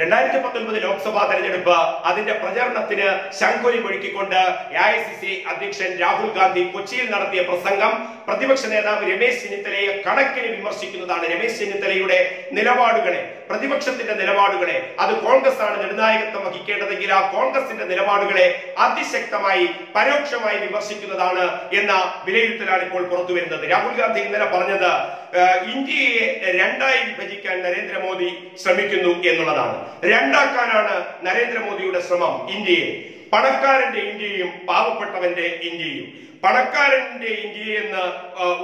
രണ്ടായിരത്തി പത്തൊൻപത് ലോക്സഭാ തെരഞ്ഞെടുപ്പ് അതിന്റെ പ്രചരണത്തിന് ശംഖുലി ഒഴുക്കിക്കൊണ്ട് എ ഐ സി സി അധ്യക്ഷൻ രാഹുൽ ഗാന്ധി കൊച്ചിയിൽ നടത്തിയ പ്രസംഗം. പ്രതിപക്ഷ നേതാവ് രമേശ് ചെന്നിത്തലയെ കണക്കിന് വിമർശിക്കുന്നതാണ് രമേശ് ചെന്നിത്തലയുടെ നിലപാടുകളെ. പ്രതിപക്ഷത്തിന്റെ നിലപാടുകളെ. അത് കോൺഗ്രസ് ആണ് നിർണായകത്വം വഹിക്കേണ്ടതെങ്കിൽ ആ കോൺഗ്രസിന്റെ നിലപാടുകളെ അതിശക്തമായി പരോക്ഷമായി വിമർശിക്കുന്നതാണ് എന്ന വിലയിരുത്തലാണ് ഇപ്പോൾ പുറത്തു വരുന്നത്. രാഹുൽ ഗാന്ധി ഇന്നലെ പറഞ്ഞത് ഇന്ത്യയെ രണ്ടായി വിഭജിക്കാൻ നരേന്ദ്രമോദി ശ്രമിക്കുന്നു എന്നുള്ളതാണ്. രണ്ടാക്കാനാണ് നരേന്ദ്രമോദിയുടെ ശ്രമം ഇന്ത്യയെ പണക്കാരന്റെ ഇന്ത്യയും പാവപ്പെട്ടവന്റെ ഇന്ത്യയും. പണക്കാരന്റെ ഇന്ത്യയെന്ന്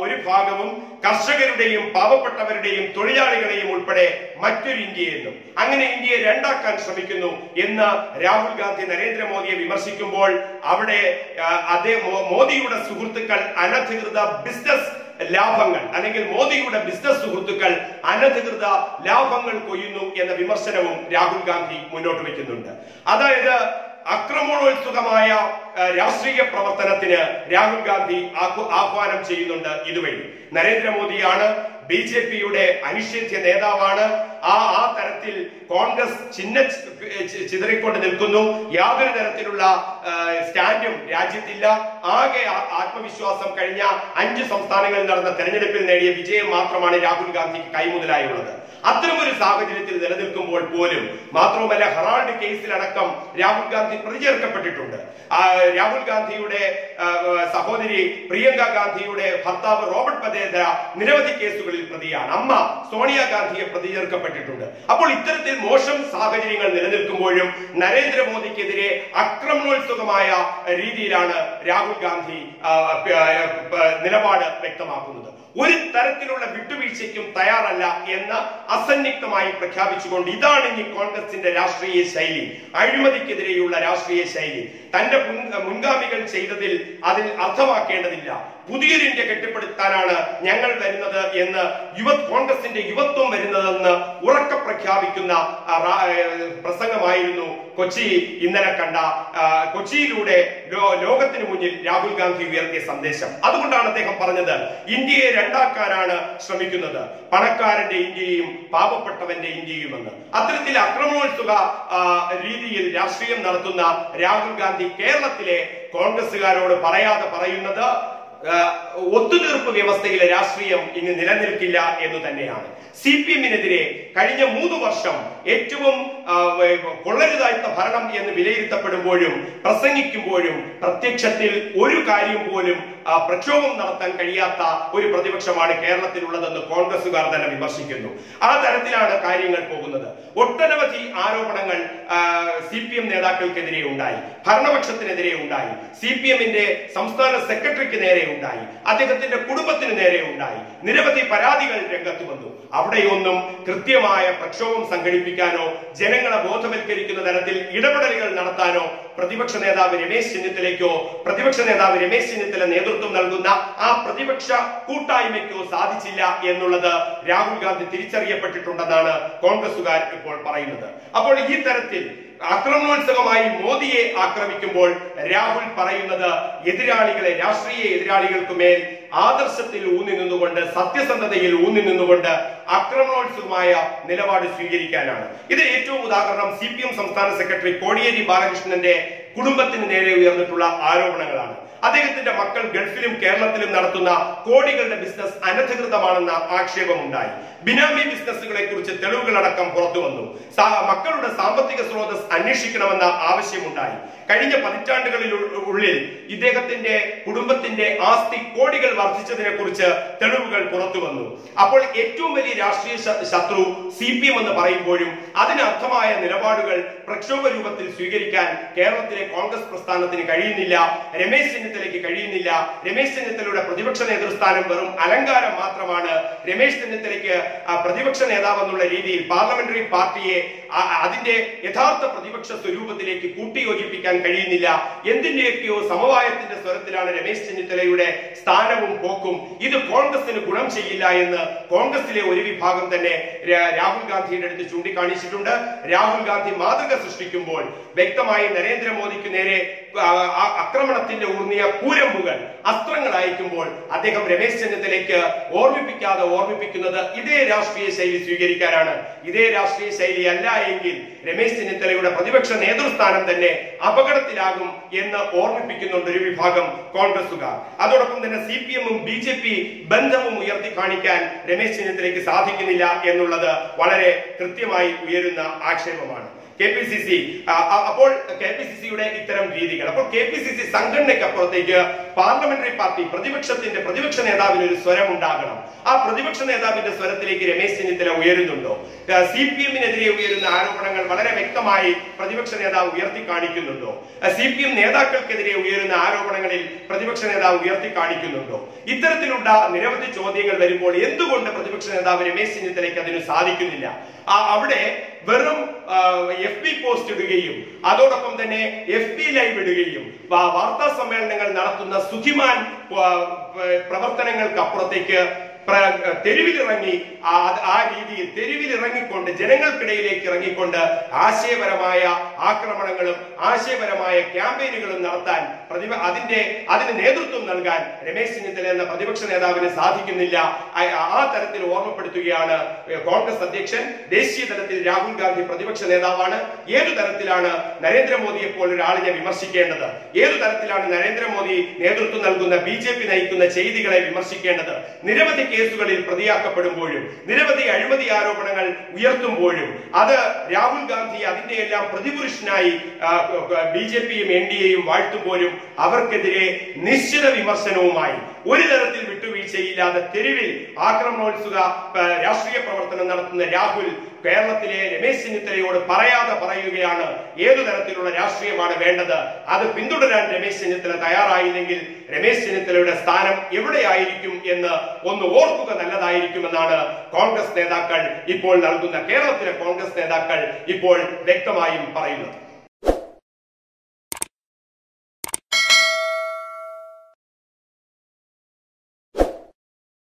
ഒരു ഭാഗവും കർഷകരുടെയും പാവപ്പെട്ടവരുടെയും തൊഴിലാളികളെയും ഉൾപ്പെടെ മറ്റൊരു ഇന്ത്യയെന്നും. അങ്ങനെ ഇന്ത്യയെ രണ്ടാക്കാൻ ശ്രമിക്കുന്നു എന്ന് രാഹുൽ ഗാന്ധി നരേന്ദ്രമോദിയെ വിമർശിക്കുമ്പോൾ അവിടെ അതേ മോദിയുടെ സുഹൃത്തുക്കൾ അനധികൃത ബിസിനസ് ലാഭങ്ങൾ അല്ലെങ്കിൽ മോദിയുടെ ബിസിനസ് സുഹൃത്തുക്കൾ അനധികൃത ലാഭങ്ങൾ കൊയ്യുന്നു എന്ന വിമർശനവും രാഹുൽ ഗാന്ധി മുന്നോട്ട് വെക്കുന്നുണ്ട് അതായത് അക്രമണോത്സുകമായ രാഷ്ട്രീയ പ്രവർത്തനത്തിന് രാഹുൽ ഗാന്ധി ആഹ്വ- ആഹ്വാനം ചെയ്യുന്നുണ്ട് ഇതുവഴി. നരേന്ദ്രമോദിയാണ് ബി ജെ പിയുടെ അനിഷേധ്യ നേതാവാണ്. ആ ആ തരത്തിൽ കോൺഗ്രസ് ചിഹ്ന ചിതറിക്കൊണ്ട് നിൽക്കുന്നു. യാതൊരു തരത്തിലുള്ള സ്റ്റാൻഡും രാജ്യത്തില്ല. ആകെ ആത്മവിശ്വാസം കഴിഞ്ഞ അഞ്ച് സംസ്ഥാനങ്ങളിൽ നടന്ന തെരഞ്ഞെടുപ്പിൽ നേടിയ വിജയം മാത്രമാണ് രാഹുൽ ഗാന്ധിക്ക് കൈമുതലായുള്ളത്. അത്തരമൊരു സാഹചര്യത്തിൽ നിലനിൽക്കുമ്പോൾ പോലും മാത്രവുമല്ല ഹെറാൾഡ് കേസിലടക്കം രാഹുൽ ഗാന്ധി പ്രതിചേർക്കപ്പെട്ടിട്ടുണ്ട്. രാഹുൽ ഗാന്ധിയുടെ സഹോദരി പ്രിയങ്ക ഗാന്ധിയുടെ ഭർത്താവ് റോബർട്ട് പതേദ്ര നിരവധി കേസുകളിൽ പ്രതിയാണ്. അമ്മ സോണിയാഗാന്ധിയെ പ്രതി ചേർക്കപ്പെട്ടിട്ടുണ്ട് അപ്പോൾ ഇത്തരത്തിൽ മോശം സാഹചര്യങ്ങൾ നിലനിൽക്കുമ്പോഴും നരേന്ദ്രമോദിക്കെതിരെ അക്രമണോത്സുകമായ രീതിയിലാണ് രാഹുൽ ഗാന്ധി നിലപാട് വ്യക്തമാക്കുന്നത്. ഒരു തരത്തിലുള്ള വിട്ടുവീഴ്ചയ്ക്കും തയ്യാറല്ല എന്ന് അസന്നിഗ്ധമായി പ്രഖ്യാപിച്ചുകൊണ്ട് ഇതാണ് ഇനി കോൺഗ്രസിന്റെ രാഷ്ട്രീയ ശൈലി. അഴിമതിക്കെതിരെയുള്ള രാഷ്ട്രീയ ശൈലി. തന്റെ മുൻഗാമികൾ ചെയ്തതിൽ അതിൽ അർത്ഥമാക്കേണ്ടതില്ല. പുതിയൊരു ഇന്ത്യ കെട്ടിപ്പടുത്താനാണ് ഞങ്ങൾ വരുന്നത് എന്ന് യുവ കോൺഗ്രസിന്റെ യുവത്വം വരുന്നതെന്ന് ഉറക്ക പ്രഖ്യാപിക്കുന്ന പ്രസംഗമായിരുന്നു കൊച്ചി ഇന്നലെ കണ്ട കൊച്ചിയിലൂടെ ലോകത്തിന് മുന്നിൽ രാഹുൽ ഗാന്ധി ഉയർത്തിയ സന്ദേശം. അതുകൊണ്ടാണ് അദ്ദേഹം പറഞ്ഞത് ഇന്ത്യയെ രണ്ടാക്കാനാണ് ശ്രമിക്കുന്നത്. പണക്കാരന്റെ ഇന്ത്യയും പാവപ്പെട്ടവന്റെ ഇന്ത്യയുമെന്ന്. അത്തരത്തിൽ അക്രമോത്സുക രീതിയിൽ രാഷ്ട്രീയം നടത്തുന്ന രാഹുൽ ഗാന്ധി കേരളത്തിലെ കോൺഗ്രസുകാരോട് പറയാതെ പറയുന്നത് ഒത്തുതീർപ്പ് വ്യവസ്ഥയിലെ രാഷ്ട്രീയം ഇനി നിലനിൽക്കില്ല എന്ന് തന്നെയാണ്. സി പി എമ്മിനെതിരെ കഴിഞ്ഞ മൂന്ന് വർഷം ഏറ്റവും വേ- ഭരണം എന്ന് വിലയിരുത്തപ്പെടുമ്പോഴും പ്രസംഗിക്കുമ്പോഴും പ്രത്യക്ഷത്തിൽ ഒരു കാര്യം പോലും പ്രക്ഷോഭം നടത്താൻ കഴിയാത്ത ഒരു പ്രതിപക്ഷമാണ് കേരളത്തിലുള്ളതെന്ന് കോൺഗ്രസുകാർ തന്നെ വിമർശിക്കുന്നു. ആ തരത്തിലാണ് കാര്യങ്ങൾ പോകുന്നത്. ഒട്ടനവധി ആരോപണങ്ങൾ സി പി എം നേതാക്കൾക്കെതിരെ ഉണ്ടായി. ഭരണപക്ഷത്തിനെതിരെ ഉണ്ടായി. സി പി എമ്മിന്റെ സംസ്ഥാന സെക്രട്ടറിക്ക് നേരെ ഉണ്ടായി. അദ്ദേഹത്തിന്റെ കുടുംബത്തിന് നേരെ ഉണ്ടായി. നിരവധി പരാതികൾ രംഗത്ത് വന്നു. അവിടെയൊന്നും കൃത്യമായ പ്രക്ഷോഭം സംഘടിപ്പിക്കാനോ ജനങ്ങളെ ബോധവൽക്കരിക്കുന്ന തരത്തിൽ ഇടപെടലുകൾ നടത്താനോ പ്രതിപക്ഷ നേതാവ് രമേശ് ചെന്നിത്തലയ്ക്കോ പ്രതിപക്ഷ നേതാവ് രമേശ് ചെന്നിത്തല നേതൃത്വം നൽകുന്ന ആ പ്രതിപക്ഷ കൂട്ടായ്മയ്ക്കോ സാധിച്ചില്ല എന്നുള്ളത് രാഹുൽ ഗാന്ധി തിരിച്ചറിയപ്പെട്ടിട്ടുണ്ടെന്നാണ് കോൺഗ്രസുകാർ ഇപ്പോൾ പറയുന്നത്. അപ്പോൾ ഈ തരത്തിൽ ആക്രമണോത്സവമായി മോദിയെ ആക്രമിക്കുമ്പോൾ രാഹുൽ പറയുന്നത് എതിരാളികളെ രാഷ്ട്രീയ എതിരാളികൾക്ക് മേൽ ആദർശത്തിൽ ഊന്നി നിന്നുകൊണ്ട് സത്യസന്ധതയിൽ ഊന്നി നിന്നുകൊണ്ട് ആക്രമണോത്സവമായ നിലപാട് സ്വീകരിക്കാനാണ്. ഇത് ഏറ്റവും ഉദാഹരണം സി പി എം സംസ്ഥാന സെക്രട്ടറി കോടിയേരി ബാലകൃഷ്ണന്റെ കുടുംബത്തിന് നേരെ ഉയർന്നിട്ടുള്ള ആരോപണങ്ങളാണ്. അദ്ദേഹത്തിന്റെ മക്കൾ ഗൾഫിലും കേരളത്തിലും നടത്തുന്ന കോടികളുടെ ബിസിനസ് അനധികൃതമാണെന്ന ആക്ഷേപമുണ്ടായി. ബിനാമി ബിസിനസ്സുകളെ കുറിച്ച് തെളിവുകളടക്കം പുറത്തു വന്നു മക്കളുടെ സാമ്പത്തിക സ്രോതസ് അന്വേഷിക്കണമെന്ന ആവശ്യമുണ്ടായി. കഴിഞ്ഞ പതിറ്റാണ്ടുകളിൽ ഉള്ളിൽ ഇദ്ദേഹത്തിന്റെ കുടുംബത്തിന്റെ ആസ്തി കോടികൾ വർദ്ധിച്ചതിനെ കുറിച്ച് തെളിവുകൾ പുറത്തു വന്നു അപ്പോൾ ഏറ്റവും വലിയ രാഷ്ട്രീയ ശത്രു സി പി എം എന്ന് പറയുമ്പോഴും അതിനർത്ഥമായ നിലപാടുകൾ പ്രക്ഷോഭ രൂപത്തിൽ സ്വീകരിക്കാൻ കേരളത്തിലെ കോൺഗ്രസ് പ്രസ്ഥാനത്തിന് കഴിയുന്നില്ല രമേശ് ചെന്നിത്തലയ്ക്ക് കഴിയുന്നില്ല. രമേശ് ചെന്നിത്തലയുടെ പ്രതിപക്ഷ നേതൃസ്ഥാനം വെറും അലങ്കാരം മാത്രമാണ് രമേശ് ചെന്നിത്തലയ്ക്ക് പ്രതിപക്ഷ നേതാവെന്നുള്ള രീതിയിൽ പാർലമെന്ററി പാർട്ടിയെ അതിന്റെ യഥാർത്ഥ പ്രതിപക്ഷ സ്വരൂപത്തിലേക്ക് കൂട്ടിയോജിപ്പിക്കാൻ കഴിയുന്നില്ല. എന്തിന്റെയൊക്കെയോ സമവായത്തിന്റെ സ്വരത്തിലാണ് രമേശ് ചെന്നിത്തലയുടെ സ്ഥാനവും പോക്കും. ഇത് കോൺഗ്രസിന് ഗുണം ചെയ്യില്ല എന്ന് കോൺഗ്രസിലെ ഒരു വിഭാഗം തന്നെ രാഹുൽ ഗാന്ധിയുടെ അടുത്ത് ചൂണ്ടിക്കാണിച്ചിട്ടുണ്ട്. രാഹുൽ ഗാന്ധി മാതൃക സൃഷ്ടിക്കുമ്പോൾ വ്യക്തമായി നരേന്ദ്രമോദിക്ക് മോദിക്ക് നേരെ ആക്രമണത്തിന്റെ ഊർന്നിയ പൂരമ്പുകൾ അസ്ത്രങ്ങൾ അയക്കുമ്പോൾ അദ്ദേഹം രമേശ് ചെന്നിത്തലയ്ക്ക് ഓർമ്മിപ്പിക്കാതെ ഓർമ്മിപ്പിക്കുന്നത് ഇതേ രാഷ്ട്രീയ ശൈലി സ്വീകരിക്കാനാണ്. ഇതേ രാഷ്ട്രീയ ശൈലി അല്ല എങ്കിൽ രമേശ് ചെന്നിത്തലയുടെ പ്രതിപക്ഷ നേതൃസ്ഥാനം തന്നെ അപകടത്തിലാകും എന്ന് ഓർമ്മിപ്പിക്കുന്നുണ്ട് ഒരു വിഭാഗം കോൺഗ്രസുകാർ അതോടൊപ്പം തന്നെ സി പി എമ്മും ബി ജെ പി ബന്ധവും ഉയർത്തി കാണിക്കാൻ രമേശ് ചെന്നിത്തലയ്ക്ക് സാധിക്കുന്നില്ല എന്നുള്ളത് വളരെ കൃത്യമായി ഉയരുന്ന ആക്ഷേപമാണ്. കെ പി സി സി അപ്പോൾ കെ പി സി സിയുടെ ഇത്തരം രീതികൾ. അപ്പോൾ കെ പി സി സി സംഘടനയ്ക്കപ്പുറത്തേക്ക് പാർലമെന്ററി പാർട്ടി പ്രതിപക്ഷത്തിന്റെ പ്രതിപക്ഷ നേതാവിന് ഒരു സ്വരം ഉണ്ടാകണം ആ പ്രതിപക്ഷ നേതാവിന്റെ സ്വരത്തിലേക്ക് രമേശ് ചെന്നിത്തല ഉയരുന്നുണ്ടോ? സി പി എമ്മിനെതിരെ ഉയരുന്ന ആരോപണങ്ങൾ വളരെ വ്യക്തമായി പ്രതിപക്ഷ നേതാവ് ഉയർത്തി കാണിക്കുന്നുണ്ടോ സി പി എം നേതാക്കൾക്കെതിരെ ഉയരുന്ന ആരോപണങ്ങളിൽ പ്രതിപക്ഷ നേതാവ് ഉയർത്തി കാണിക്കുന്നുണ്ടോ ഇത്തരത്തിലുള്ള നിരവധി ചോദ്യങ്ങൾ വരുമ്പോൾ എന്തുകൊണ്ട് പ്രതിപക്ഷ നേതാവ് രമേശ് ചെന്നിത്തലയ്ക്ക് അതിന് സാധിക്കുന്നില്ല? ആ അവിടെ വെറും എഫ് ബി പോസ്റ്റ് ഇടുകയും അതോടൊപ്പം തന്നെ എഫ് ബി ലൈവ് ഇടുകയും വാർത്താ സമ്മേളനങ്ങൾ നടത്തുന്ന സുഖിമാൻ പ്രവർത്തനങ്ങൾക്ക് അപ്പുറത്തേക്ക് തെരുവിലിറങ്ങി ആ രീതിയിൽ തെരുവിലിറങ്ങിക്കൊണ്ട് ജനങ്ങൾക്കിടയിലേക്ക് ഇറങ്ങിക്കൊണ്ട് ആശയപരമായ ആക്രമണങ്ങളും ആശയപരമായ ക്യാമ്പയിനുകളും നടത്താൻ പ്രതിപ അതിന്റെ അതിന് നേതൃത്വം നൽകാൻ രമേശ് ചെന്നിത്തല എന്ന പ്രതിപക്ഷ നേതാവിന് സാധിക്കുന്നില്ല. ആ- തരത്തിൽ ഓർമ്മപ്പെടുത്തുകയാണ് കോൺഗ്രസ് അധ്യക്ഷൻ. ദേശീയ തലത്തിൽ രാഹുൽ ഗാന്ധി പ്രതിപക്ഷ നേതാവാണ്. ഏതു തരത്തിലാണ് നരേന്ദ്രമോദിയെ പോലൊരാളിനെ വിമർശിക്കേണ്ടത്? ഏതു തരത്തിലാണ് നരേന്ദ്രമോദി നേതൃത്വം നൽകുന്ന ബി നയിക്കുന്ന ചെയ്തികളെ വിമർശിക്കേണ്ടത്? നിരവധി കേസുകളിൽ പ്രതിയാക്കപ്പെടുമ്പോഴും നിരവധി അഴിമതി ആരോപണങ്ങൾ ഉയർത്തുമ്പോഴും അത് രാഹുൽ ഗാന്ധി അതിന്റെ എല്ലാം പ്രതിപുരുഷനായി ബി ജെ പിയും എൻ ഡി എയും വാഴ്ത്തുമ്പോഴും അവർക്കെതിരെ നിശ്ചിത വിമർശനവുമായി ഒരു തരത്തിൽ വിട്ടുവീഴ്ചയില്ലാതെ തെരുവിൽ ആക്രമണോത്സുക രാഷ്ട്രീയ പ്രവർത്തനം നടത്തുന്ന രാഹുൽ കേരളത്തിലെ രമേശ് ചെന്നിത്തലയോട് പറയാതെ പറയുകയാണ് ഏതു തരത്തിലുള്ള രാഷ്ട്രീയമാണ് വേണ്ടത്. അത് പിന്തുടരാൻ രമേശ് ചെന്നിത്തല തയ്യാറായില്ലെങ്കിൽ രമേശ് ചെന്നിത്തലയുടെ സ്ഥാനം എവിടെയായിരിക്കും എന്ന് ഒന്ന് ഓർക്കുക നല്ലതായിരിക്കുമെന്നാണ് കോൺഗ്രസ് നേതാക്കൾ ഇപ്പോൾ നൽകുന്ന കേരളത്തിലെ കോൺഗ്രസ് നേതാക്കൾ ഇപ്പോൾ വ്യക്തമായും പറയുന്നത്.